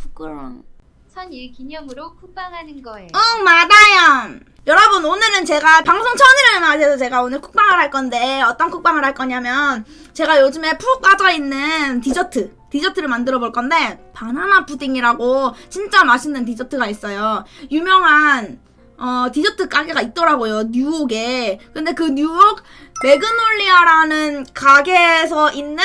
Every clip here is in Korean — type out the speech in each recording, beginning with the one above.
부끄러워. 선일 기념으로 쿡방하는 거예요. 응 맞아요 여러분 오늘은 제가 방송 천일을 맞이해서 제가 오늘 쿡방을 할 건데 어떤 쿡방을 할 거냐면 제가 요즘에 푹 빠져있는 디저트 디저트를 만들어 볼 건데 바나나 푸딩이라고 진짜 맛있는 디저트가 있어요 유명한 어, 디저트 가게가 있더라고요 뉴욕에 근데 그 뉴욕 매그놀리아라는 가게에서 있는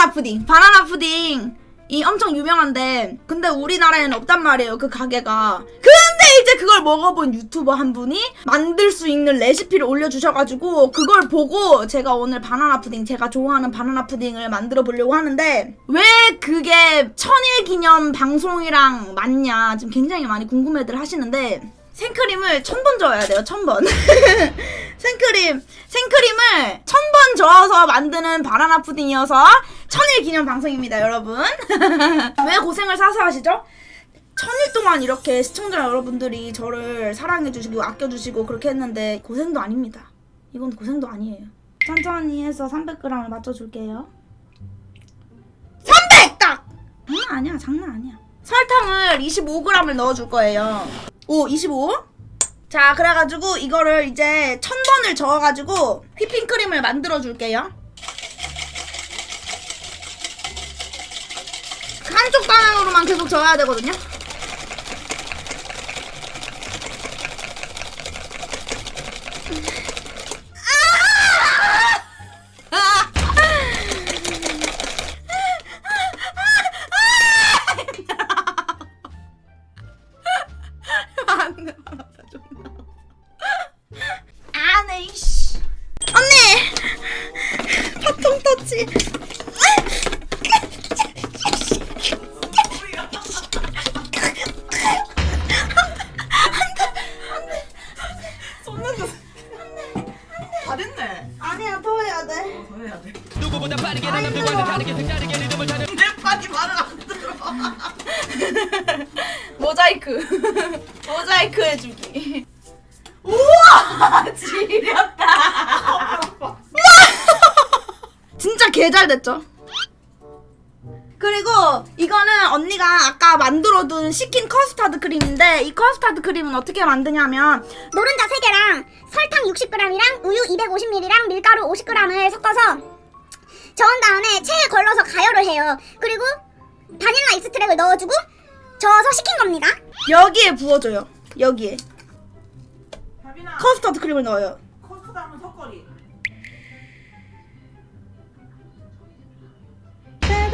바나나 푸딩 바나나 푸딩. 이 엄청 유명한데 근데 우리나라에는 없단 말이에요 그 가게가. 근데 이제 그걸 먹어본 유튜버 한 분이 만들 수 있는 레시피를 올려주셔가지고 그걸 보고 제가 오늘 바나나 푸딩 제가 좋아하는 바나나 푸딩을 만들어 보려고 하는데 왜 그게 천일 기념 방송이랑 맞냐 지금 굉장히 많이 궁금해들 하시는데 생크림을 천 번 저어야 돼요 천번. 생크림 생크림을 천 번 저어서 만드는 바나나 푸딩이어서 천일 기념 방송입니다 여러분 왜 고생을 사서 하시죠? 천일 동안 이렇게 시청자 여러분들이 저를 사랑해주시고 아껴주시고 그렇게 했는데 고생도 아닙니다 이건 고생도 아니에요 천천히 해서 300g을 맞춰줄게요 300! 딱! 장난 아니야 장난 아니야 설탕을 25g을 넣어줄 거예요 오 25? 자 그래가지고 이거를 이제 천 번을 저어가지고 휘핑크림을 만들어 줄게요 한쪽 방향으로만 계속 저어야 되거든요. 안해 이씨. 언니! 파통 터치 다 됐네. 아니야 더 해야 돼 더 해야 돼. 누구보다 빠르게 난 남들과는 다르게 색다르게 리듬을 타는 내 빨리 말을 안 들어. 모자이크 모자이크 해주기 우와! 지렸다. 진짜 개잘 됐죠? 그리고 이거는 언니가 아까 만들어둔 시킨 커스타드 크림인데 이 커스타드 크림은 어떻게 만드냐면 노른자 3개랑 설탕 60g이랑 우유 250ml랑 밀가루 50g을 섞어서 저은 다음에 체에 걸러서 가열을 해요. 그리고 바닐라 익스트랙을 넣어주고 저어서 식힌 겁니다. 여기에 부어줘요 여기에 커스타드 크림을 넣어요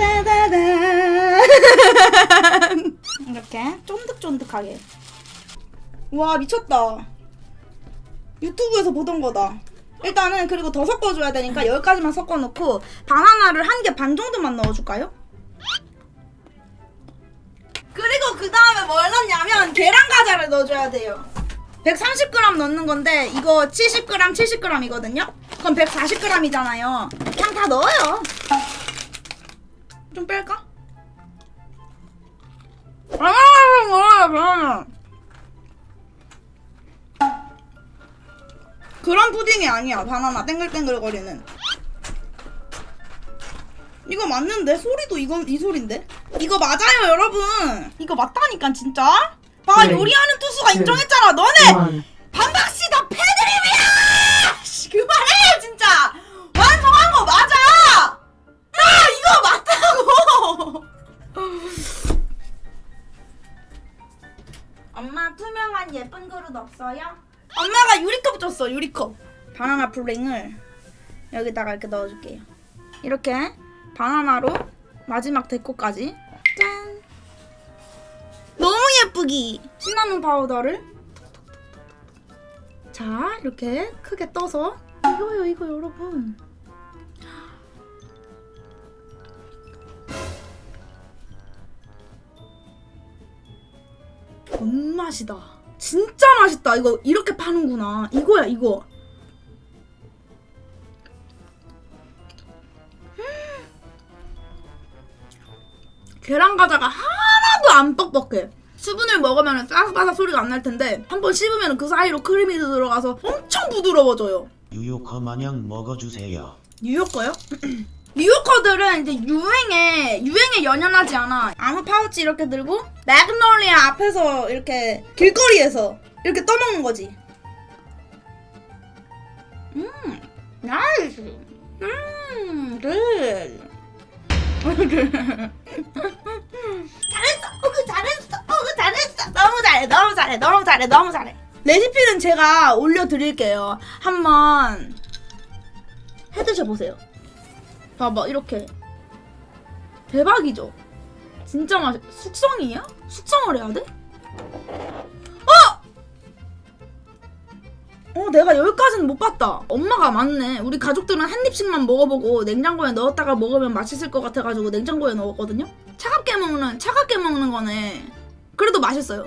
따다다단. 이렇게 쫀득쫀득하게 와 미쳤다 유튜브에서 보던 거다 일단은 그리고 더 섞어줘야 되니까 여기까지만 섞어놓고 바나나를 한 개 반 정도만 넣어줄까요? 그리고 그 다음에 뭘 넣냐면 계란 과자를 넣어줘야 돼요 130g 넣는 건데 이거 70g 70g이거든요 그럼 140g이잖아요 그냥 다 넣어요 좀 뺄까? 바나나를 먹어요 바나나 그런 푸딩이 아니야 바나나 땡글땡글 거리는 이거 맞는데? 소리도 이건 이 소린데? 이거 맞아요 여러분 이거 맞다니까 진짜 봐 네. 요리하는 투수가 네. 인정했잖아 너네. 반박씨 다 패드립이야 예쁜 그릇 없어요? 엄마가 유리컵 줬어 유리컵. 바나나 푸딩을 여기다가 이렇게 넣어줄게요. 이렇게 바나나로 마지막 데코까지. 짠! 너무 예쁘기! 시나몬 파우더를 자 이렇게 크게 떠서. 이거요 이거 여러분. 존맛이다 진짜 맛있다 이거 이렇게 파는구나 이거야 이거 음. 계란 과자가 하나도 안 뻑뻑해 수분을 먹으면 바삭바삭 소리가 안 날 텐데 한번 씹으면 그 사이로 크림이 들어가서 엄청 부드러워져요 유효커 마냥 먹어주세요. 뉴욕 거요? 뉴요커들은 이제 유행에 유행에 연연하지 않아. 아무 파우치 이렇게 들고 맥놀리아 앞에서 이렇게 길거리에서 이렇게 떠먹는 거지. 음, 나이스. 음, 굿. 잘했어. 어 그 잘했어. 어 그 잘했어. 너무 잘해. 너무 잘해. 너무 잘해. 너무 잘해. 레시피는 제가 올려드릴게요. 한번 해 드셔 보세요. 봐봐 이렇게 대박이죠. 진짜 맛. 숙성이야? 숙성을 해야 돼? 어! 어 내가 여기까지는 못 봤다. 엄마가 맞네. 우리 가족들은 한 입씩만 먹어보고 냉장고에 넣었다가 먹으면 맛있을 것 같아가지고 냉장고에 넣었거든요. 차갑게 먹는 차갑게 먹는 거네. 그래도 맛있어요.